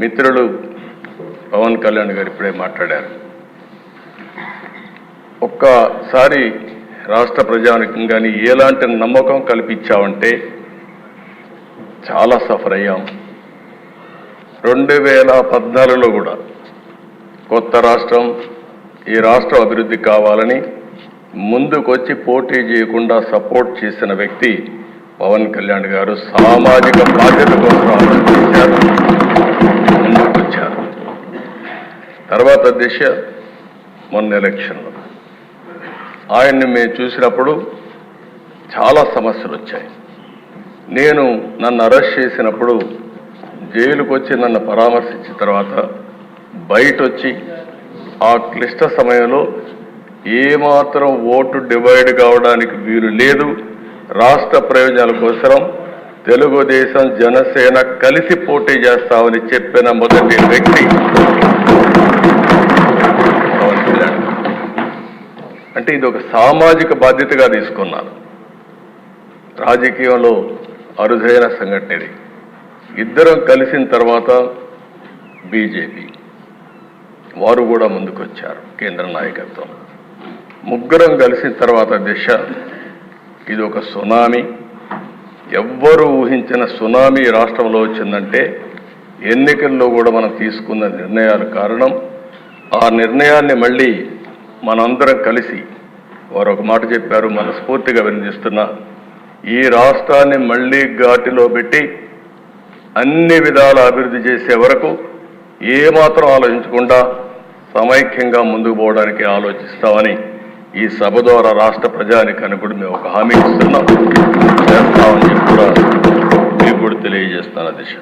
మిత్రులు పవన్ కళ్యాణ్ గారు ఇప్పుడే మాట్లాడారు. ఒక్కసారి రాష్ట్ర ప్రజానికి కానీ ఎలాంటి నమ్మకం కల్పించామంటే చాలా సఫర్ అయ్యాం. రెండు వేల పద్నాలుగులో కూడా కొత్త రాష్ట్రం ఈ రాష్ట్రం అభివృద్ధి కావాలని ముందుకొచ్చి పోటీ చేయకుండా సపోర్ట్ చేసిన వ్యక్తి పవన్ కళ్యాణ్ గారు సామాజిక బాధ్యత కోసం ఆలోచించారు. తర్వాత దిశ మొన్న ఎలక్షన్లో ఆయన్ని మేము చూసినప్పుడు చాలా సమస్యలు వచ్చాయి. నేను నన్ను అరెస్ట్ చేసినప్పుడు జైలుకు వచ్చి నన్ను పరామర్శించిన తర్వాత బయట వచ్చి ఆ క్లిష్ట సమయంలో ఏమాత్రం ఓటు డివైడ్ కావడానికి వీలు లేదు. రాష్ట్ర ప్రయోజనాల కోసం తెలుగుదేశం జనసేన కలిసి పోటీ చేస్తామని చెప్పిన మొదటి వ్యక్తి అంటే ఇది ఒక సామాజిక బాధ్యతగా తీసుకున్నాను రాజకీయంలో అరుదైన సంఘటన ఇది. ఇద్దరం కలిసిన తర్వాత బీజేపీ వారు కూడా ముందుకొచ్చారు కేంద్ర నాయకత్వం. ముగ్గురం కలిసిన తర్వాత దిశ ఇది ఒక సునామీ. ఎవ్వరూ ఊహించిన సునామీ రాష్ట్రంలో వచ్చిందంటే ఎన్నికల్లో కూడా మనం తీసుకున్న నిర్ణయాలు కారణం. ఆ నిర్ణయాన్ని మళ్ళీ మనందరం కలిసి వారు ఒక మాట చెప్పారు మనస్ఫూర్తిగా వినిపిస్తున్నా ఈ రాష్ట్రాన్ని మళ్ళీ ఘాటిలో పెట్టి అన్ని విధాల అభివృద్ధి చేసే వరకు ఏమాత్రం ఆలోచించకుండా సమైక్యంగా ముందుకు పోవడానికి ఆలోచిస్తామని ఈ సభ ద్వారా రాష్ట్ర ప్రజానికానికి కూడా మేము ఒక హామీ ఇస్తున్నాం. చేస్తామని చెప్పి కూడా మీకు కూడా తెలియజేస్తాను దిశ